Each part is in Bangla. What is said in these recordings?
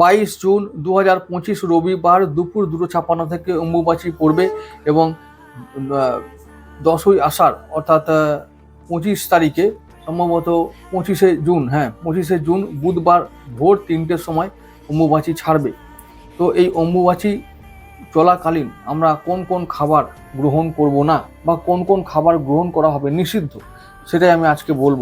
বাইশ জুন দু হাজার পঁচিশ রবিবার দুপুর দুটো ছাপ্পান্ন থেকে অম্বুবাচী পড়বে এবং দশই আষাঢ়, অর্থাৎ পঁচিশ তারিখে, সম্ভবত পঁচিশে জুন হ্যাঁ পঁচিশে জুন বুধবার ভোর তিনটের সময় অম্বুবাচী ছাড়বে। তো এই অম্বুবাচী চলাকালীন আমরা কোন কোন খাবার গ্রহণ করব না বা কোন কোন খাবার গ্রহণ করা হবে নিষিদ্ধ, সেটাই আমি আজকে বলব।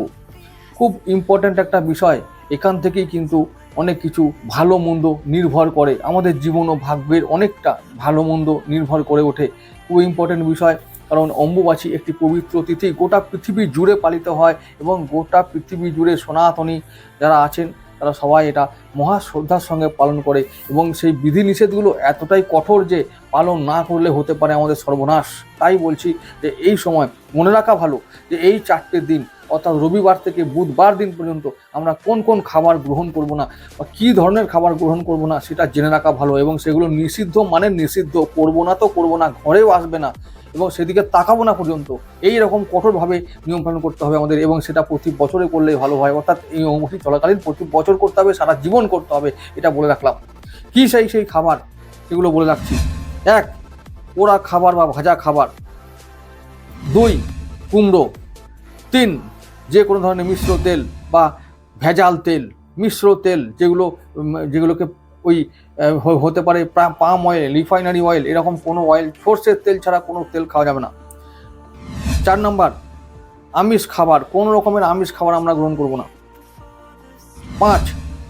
খুব ইম্পর্ট্যান্ট একটা বিষয়, এখান থেকেই কিন্তু অনেক কিছু ভালো মন্দ নির্ভর করে। আমাদের জীবন ও ভাগ্যের অনেকটা ভালো মন্দ নির্ভর করে ওঠে। খুব ইম্পর্ট্যান্ট বিষয়, কারণ অম্বুবাচী একটি পবিত্র তিথি। গোটা পৃথিবী জুড়ে পালিত হয় এবং গোটা পৃথিবী জুড়ে সনাতনী যারা আছেন, তারা সবাই এটা মহা শ্রদ্ধার সঙ্গে পালন করে এবং সেই বিধিনিষেধগুলো এতটাই কঠোর যে পালন না করলে হতে পারে আমাদের সর্বনাশ। তাই বলছি যে এই সময় মনে রাখা ভালো যে এই চারটে দিন অর্থাৎ রবিবার থেকে বুধবার দিন পর্যন্ত আমরা কোন কোন খাবার গ্রহণ করব না বা কী ধরনের খাবার গ্রহণ করব না সেটা জেনে রাখা ভালো এবং সেগুলো নিষিদ্ধ মানে নিষিদ্ধ, করব না তো করব না, ঘরেও আসবে না এবং সেদিকে তাকাবো না পর্যন্ত। এই রকম কঠোরভাবে নিয়ম পালন করতে হবে আমাদের এবং সেটা প্রতি বছরে করলেই ভালো হয়। অর্থাৎ এই অমুখী চলাকালীন প্রতি বছর করতে হবে, সারা জীবন করতে হবে, এটা বলে রাখলাম। কী সেই সেই খাবার? সেগুলো বলে রাখছি। এক, পোড়া খাবার বা ভাজা খাবার। দুই, কুমড়ো। তিন যে কোনো ধরনের মিশ্র তেল বা ভেজাল তেল, মিশ্র তেল যেগুলো যেগুলোকে ওই হতে পারে পাম অয়েল রিফাইনারি অয়েল এরকম কোনো অয়েল সর্ষের তেল ছাড়া কোনো তেল খাওয়া যাবে না। চার নাম্বার, আমিষ খাবার, কোনো রকমের আমিষ খাবার আমরা গ্রহণ করব না। পাঁচ,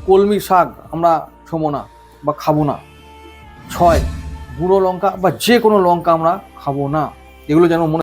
কলমি শাক আমরা ছোবো না বা খাব না। ছয়, গুঁড়ো লঙ্কা বা যে কোনো লঙ্কা আমরা খাব না। এগুলো যেন মনে